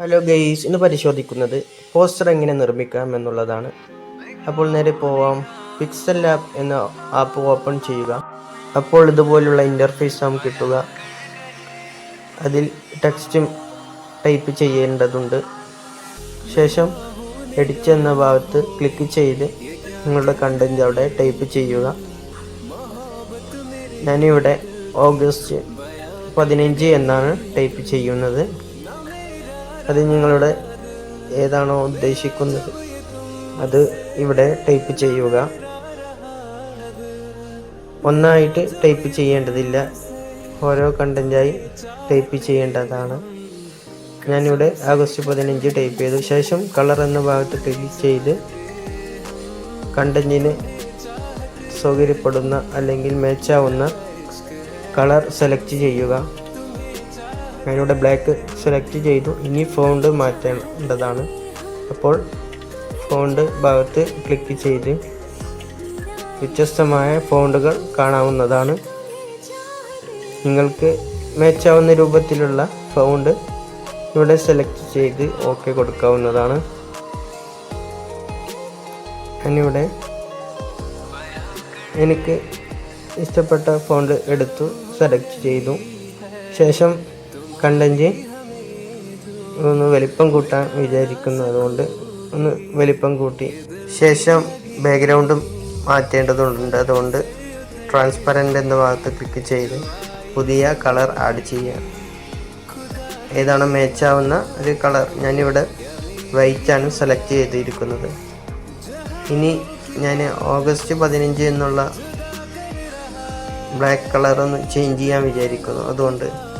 Hello guys ഇന്ന് പരിശോധിക്കുന്നത് poster എങ്ങനെ നിർമ്മിക്കാം എന്നുള്ളതാണ്. അപ്പോൾ നേരെ പോവാം. പിക്സൽ ആപ്പ് എന്ന ആപ്പ് ഓപ്പൺ ചെയ്യുക. അപ്പോൾ ഇതുപോലുള്ള ഇന്റർഫേസ് നാം കിട്ടുക. അതിൽ ടെക്സ്റ്റും ടൈപ്പ് ചെയ്യേണ്ടതുണ്ട്. ശേഷം എഡിറ്റ് എന്ന ഭാഗത്ത് ക്ലിക്ക് ചെയ്ത് നിങ്ങളുടെ കണ്ടന്റ് അവിടെ ടൈപ്പ് ചെയ്യുക. ഞാനിവിടെ ഓഗസ്റ്റ് പതിനഞ്ച് എന്നാണ് ടൈപ്പ് ചെയ്യുന്നത്. അത് നിങ്ങളുടെ ഏതാണോ ഉദ്ദേശിക്കുന്നത്. അത് ഇവിടെ ടൈപ്പ് ചെയ്യുക. ഒന്നായിട്ട് ടൈപ്പ് ചെയ്യേണ്ടതില്ല. ഓരോ കണ്ടന്റായി ടൈപ്പ് ചെയ്യേണ്ടതാണ്. ഞാനിവിടെ ആഗസ്റ്റ് പതിനഞ്ച് ടൈപ്പ് ചെയ്തു. ശേഷം കളർ എന്ന ഭാഗത്ത് ക്ലിക്ക് ചെയ്ത് കണ്ടന്റിന് സൗകര്യപ്പെടുന്ന അല്ലെങ്കിൽ മാച്ചാവുന്ന കളർ സെലക്ട് ചെയ്യുക. ഞാനിവിടെ ബ്ലാക്ക് സെലക്ട് ചെയ്തു. ഇനി ഫോണ്ട് മാറ്റേണ്ടതാണ്. അപ്പോൾ ഫോണ്ട് ഭാഗത്ത് ക്ലിക്ക് ചെയ്ത് വ്യത്യസ്തമായ ഫോണ്ടുകൾ കാണാവുന്നതാണ്. നിങ്ങൾക്ക് മേച്ചാവുന്ന രൂപത്തിലുള്ള ഫോണ്ട് ഇവിടെ സെലക്ട് ചെയ്ത് ഓക്കെ കൊടുക്കാവുന്നതാണ്. ഞാനിവിടെ എനിക്ക് ഇഷ്ടപ്പെട്ട ഫോണ്ട് എടുത്തു സെലക്ട് ചെയ്തു. ശേഷം കണ്ടന്റ് ഒന്ന് വലിപ്പം കൂട്ടാൻ വിചാരിക്കുന്നു. അതുകൊണ്ട് ഒന്ന് വലിപ്പം കൂട്ടി. ശേഷം ബാക്ക്ഗ്രൗണ്ടും മാറ്റേണ്ടതുണ്ട്. അതുകൊണ്ട് ട്രാൻസ്പെറന്റ് എന്ന ഭാഗത്ത് ക്ലിക്ക് ചെയ്ത് പുതിയ കളർ ആഡ് ചെയ്യുക ഏതാണ് മേച്ചാവുന്ന ഒരു കളർ ഞാനിവിടെ വൈറ്റാണ് സെലക്ട് ചെയ്തിരിക്കുന്നത്. ഇനി ഞാൻ ഓഗസ്റ്റ് പതിനഞ്ച് എന്നുള്ള ബ്ലാക്ക് കളർ ഒന്ന് ചേഞ്ച് ചെയ്യാൻ വിചാരിക്കുന്നു. അതുകൊണ്ട്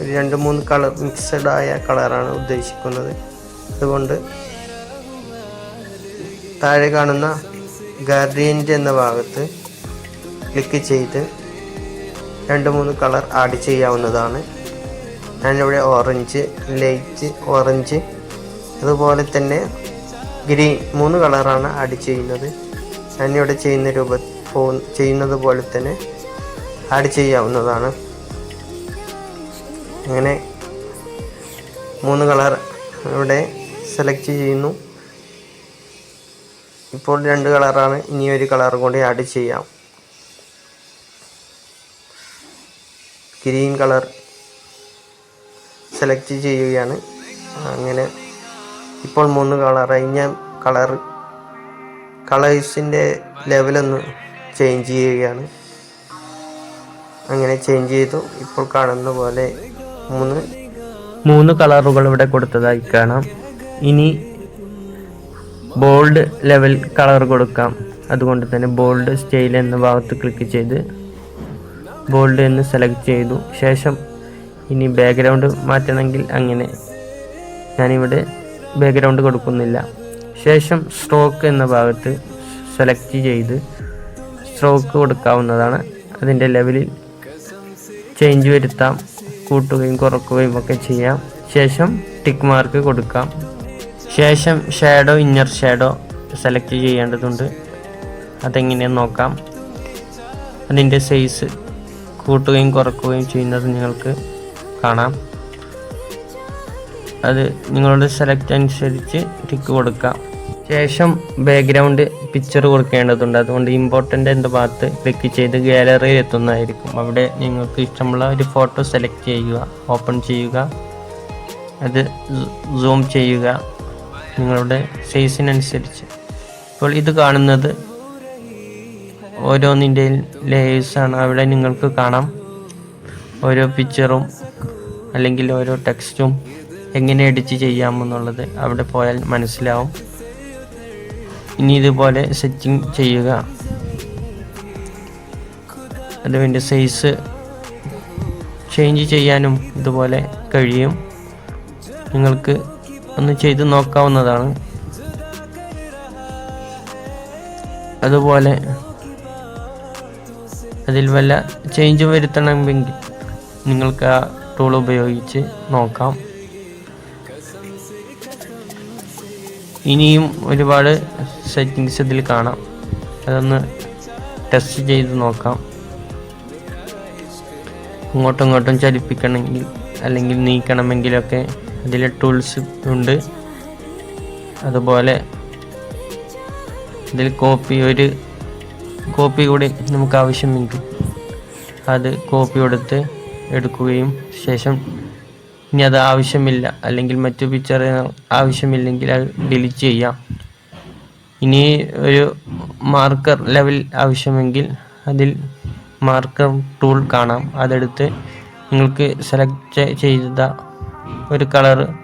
ഒരു രണ്ട് മൂന്ന് കളർ മിക്സഡ് ആയ കളറാണ് ഉദ്ദേശിക്കുന്നത്. അതുകൊണ്ട് താഴെ കാണുന്ന ഗാർഡിയന്റ് എന്ന ഭാഗത്ത് ക്ലിക്ക് ചെയ്ത് രണ്ട് മൂന്ന് കളർ ആഡ് ചെയ്യാവുന്നതാണ്. ഞാനിവിടെ ഓറഞ്ച് ലൈറ്റ് ഓറഞ്ച് അതുപോലെ തന്നെ ഗ്രീൻ മൂന്ന് കളറാണ് ആഡ് ചെയ്യുന്നത്. ഞാനിവിടെ ചെയ്യുന്ന രൂപ ചെയ്യുന്നത് പോലെ തന്നെ ആഡ് ചെയ്യാവുന്നതാണ്. അങ്ങനെ മൂന്ന് കളർ ഇവിടെ സെലക്ട് ചെയ്യുന്നു. ഇപ്പോൾ രണ്ട് കളറാണ്. ഇനി ഒരു കളർ കൂടി ആഡ് ചെയ്യാം. ഗ്രീൻ കളർ സെലക്ട് ചെയ്യുകയാണ്. അങ്ങനെ ഇപ്പോൾ മൂന്ന് കളറായി ഞാൻ കളർ കളേഴ്സിന്റെ ലെവലൊന്ന് ചേഞ്ച് ചെയ്യുകയാണ്. അങ്ങനെ ചേഞ്ച് ചെയ്തു. ഇപ്പോൾ കാണുന്ന പോലെ മൂന്ന്. മൂന്ന് കളറുകൾ ഇവിടെ കൊടുത്തതായി കാണാം. ഇനി ബോൾഡ് ലെവൽ കളർ കൊടുക്കാം. അതുകൊണ്ട് തന്നെ ബോൾഡ് സ്റ്റൈൽ എന്ന ഭാഗത്ത് ക്ലിക്ക് ചെയ്ത് ബോൾഡ് എന്ന് സെലക്ട് ചെയ്തു. ശേഷം ഇനി ബാക്ക്ഗ്രൗണ്ട് മാറ്റണമെങ്കിൽ അങ്ങനെ ഞാനിവിടെ ബാക്ക്ഗ്രൗണ്ട് കൊടുക്കുന്നില്ല. ശേഷം സ്ട്രോക്ക് എന്ന ഭാഗത്ത് സെലക്ട് ചെയ്ത് സ്ട്രോക്ക് കൊടുക്കാവുന്നതാണ്. അതിന്റെ ലെവലിൽ ചേഞ്ച് വരുത്താം. കൂട്ടുകയും കുറക്കുകയും ഒക്കെ ചെയ്യാം. ശേഷം ടിക്ക് മാർക്ക് കൊടുക്കാം. ശേഷം ഷാഡോ ഇന്നർ ഷാഡോ സെലക്ട് ചെയ്യേണ്ടതുണ്ട്. അതെങ്ങനെയെന്ന് നോക്കാം. അതിന്റെ സൈസ് കൂട്ടുകയും കുറക്കുകയും ചെയ്യുന്നത് നിങ്ങൾക്ക് കാണാം. അത് നിങ്ങളുടെ സെലക്ട് അനുസരിച്ച് ടിക്ക് കൊടുക്കാം. ശേഷം ബാക്ക്ഗ്രൗണ്ട് പിക്ചർ കൊടുക്കേണ്ടതുണ്ട്. അതുകൊണ്ട് ഇമ്പോർട്ടന്റ് എന്റെ ഭാഗത്ത് ക്ലിക്ക് ചെയ്ത് ഗാലറിയിൽ എത്തുന്നതായിരിക്കും. അവിടെ നിങ്ങൾക്ക് ഇഷ്ടമുള്ള ഒരു ഫോട്ടോ സെലക്ട് ചെയ്യുക ഓപ്പൺ ചെയ്യുക അത് സൂം ചെയ്യുക നിങ്ങളുടെ സൈസിനനുസരിച്ച് ഇപ്പോൾ ഇത് കാണുന്നത് ഓരോന്നിന്റെ ലേയേഴ്സാണ് അവിടെ നിങ്ങൾക്ക് കാണാം. ഓരോ പിക്ചറും അല്ലെങ്കിൽ ഓരോ ടെക്സ്റ്റും എങ്ങനെ എഡിറ്റ് ചെയ്യാമെന്നുള്ളത് അവിടെ പോയാൽ മനസ്സിലാവും. ഇനി ഇതുപോലെ സെറ്റിംഗ് ചെയ്യുക അതിന്റെ സൈസ് ചേഞ്ച് ചെയ്യാനും ഇതുപോലെ കഴിയും. നിങ്ങൾക്ക് ഒന്ന് ചെയ്ത് നോക്കാവുന്നതാണ്. അതുപോലെ അതിൽ വല്ല ചേഞ്ച് വരുത്തണമെങ്കിൽ നിങ്ങൾക്ക് ആ ടൂൾ ഉപയോഗിച്ച് നോക്കാം. ഇനിയും ഒരുപാട് സെറ്റിങ്സ് ഇതിൽ കാണാം. അതൊന്ന് ടെസ്റ്റ് ചെയ്ത് നോക്കാം. അങ്ങോട്ടും ഇങ്ങോട്ടും ചലിപ്പിക്കണമെങ്കിൽ അല്ലെങ്കിൽ നീക്കണമെങ്കിലൊക്കെ അതിൽ ടൂൾസ് ഉണ്ട്. അതുപോലെ ഇതിൽ കോപ്പി ഒരു കോപ്പി കൂടി നമുക്ക് ആവശ്യമെങ്കിൽ അത് കോപ്പി കൊടുത്ത് എടുക്കുകയും ശേഷം ഇനി അത് ആവശ്യമില്ല. അല്ലെങ്കിൽ മറ്റു പിക്ചർ ആവശ്യമില്ലെങ്കിൽ അത് ഡിലീറ്റ് ചെയ്യാം. ഇനി ഒരു മാർക്കർ ലെവൽ ആവശ്യമെങ്കിൽ അതിൽ മാർക്കർ ടൂൾ കാണാം. അതെടുത്ത് നിങ്ങൾക്ക് സെലക്ട് ചെയ്ത ഒരു കളർ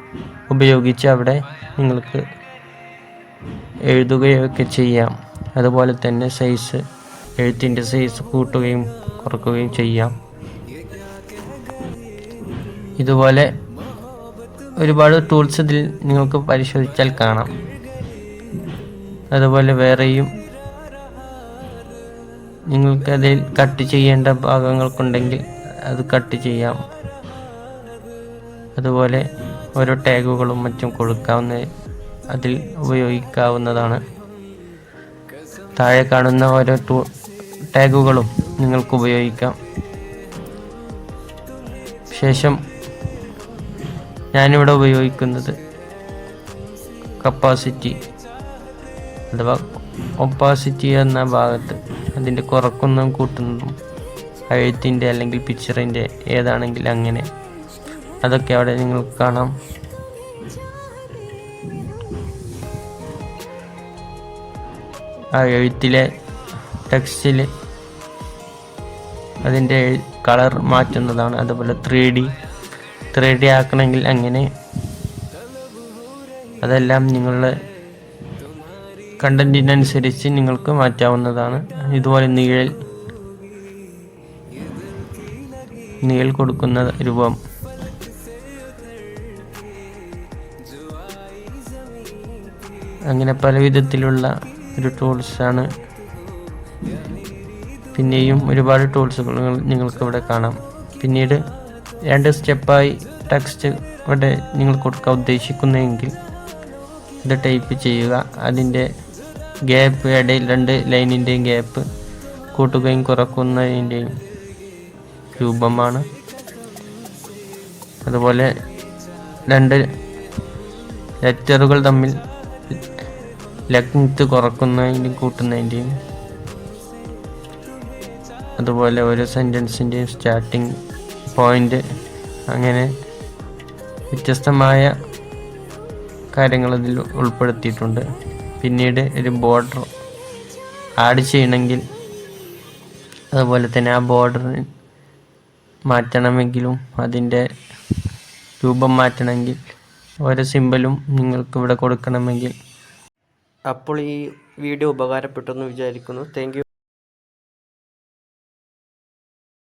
ഉപയോഗിച്ച് അവിടെ നിങ്ങൾക്ക് എഴുതുകയൊക്കെ ചെയ്യാം. അതുപോലെ തന്നെ സൈസ് എഴുത്തിന്റെ സൈസ് കൂട്ടുകയും കുറക്കുകയും ചെയ്യാം. ഇതുപോലെ ഒരുപാട് ടൂൾസ് ഇതിൽ നിങ്ങൾക്ക് പരിശോധിച്ചാൽ കാണാം. അതുപോലെ വേറെയും നിങ്ങൾക്ക് അതിൽ കട്ട് ചെയ്യേണ്ട ഭാഗങ്ങൾക്കുണ്ടെങ്കിൽ അത് കട്ട് ചെയ്യാം. അതുപോലെ ഓരോ ടാഗുകളും മറ്റും കൊടുക്കാവുന്ന അതിൽ ഉപയോഗിക്കാവുന്നതാണ്. താഴെ കാണുന്ന ഓരോ ടൂ ടാഗുകളും നിങ്ങൾക്ക് ഉപയോഗിക്കാം. ശേഷം ഞാനിവിടെ ഉപയോഗിക്കുന്നത് കപ്പാസിറ്റി അഥവാ ഒപ്പാസിറ്റി എന്ന ഭാഗത്ത് അതിന്റെ കുറക്കുന്നതും കൂട്ടുന്നതും എഴുത്തിന്റെ അല്ലെങ്കിൽ പിക്ചറിന്റെ ഏതാണെങ്കിൽ അങ്ങനെ അതൊക്കെ അവിടെ നിങ്ങൾക്ക് കാണാം. ആ എഴുത്തിലെ ടെക്സ്റ്റിൽ അതിന്റെ കളർ മാറ്റുന്നതാണ്. അതുപോലെ ത്രീ ഡി ത്രീ ഡി ആക്കണമെങ്കിൽ അങ്ങനെ അതെല്ലാം നിങ്ങളുടെ കണ്ടന്റിനനുസരിച്ച് നിങ്ങൾക്ക് മാറ്റാവുന്നതാണ്. ഇതുപോലെ നീഴൽ നീൾ കൊടുക്കുന്ന രൂപം. അങ്ങനെ പല വിധത്തിലുള്ള ഒരു ടൂൾസാണ് പിന്നെയും ഒരുപാട് ടൂൾസുകൾ നിങ്ങൾക്ക് ഇവിടെ കാണാം. പിന്നീട് രണ്ട് സ്റ്റെപ്പായി ടെക്സ്റ്റ് ഇവിടെ നിങ്ങൾ കൊടുക്കാൻ ഉദ്ദേശിക്കുന്നെങ്കിൽ ഇത് ടൈപ്പ് ചെയ്യുക. അതിന്റെ ഗ്യാപ്പ് ഇടയിൽ രണ്ട് ലൈനിന്റെയും ഗ്യാപ്പ് കൂട്ടുകയും കുറക്കുന്നതിന്റെയും രൂപമാണ്. അതുപോലെ രണ്ട് ലെറ്ററുകൾ തമ്മിൽ ലെങ്ത് കുറക്കുന്നതിന്റെയും കൂട്ടുന്നതിന്റെയും. അതുപോലെ ഓരോ സെന്റൻസിന്റെയും സ്റ്റാർട്ടിങ് പോയിന്റ് അങ്ങനെ വ്യത്യസ്തമായ കാര്യങ്ങൾ ഇതിൽ ഉൾപ്പെടുത്തിയിട്ടുണ്ട്. പിന്നീട് ഒരു ബോർഡർ ആഡ് ചെയ്യണമെങ്കിൽ അതുപോലെ തന്നെ ആ ബോർഡർ മാറ്റണമെങ്കിലും അതിന്റെ രൂപം മാറ്റണമെങ്കിൽ ഓരോ സിമ്പലും നിങ്ങൾക്ക് ഇവിടെ കൊടുക്കണമെങ്കിൽ. അപ്പോൾ ഈ വീഡിയോ ഉപകാരപ്പെട്ടെന്ന് വിചാരിക്കുന്നു. താങ്ക്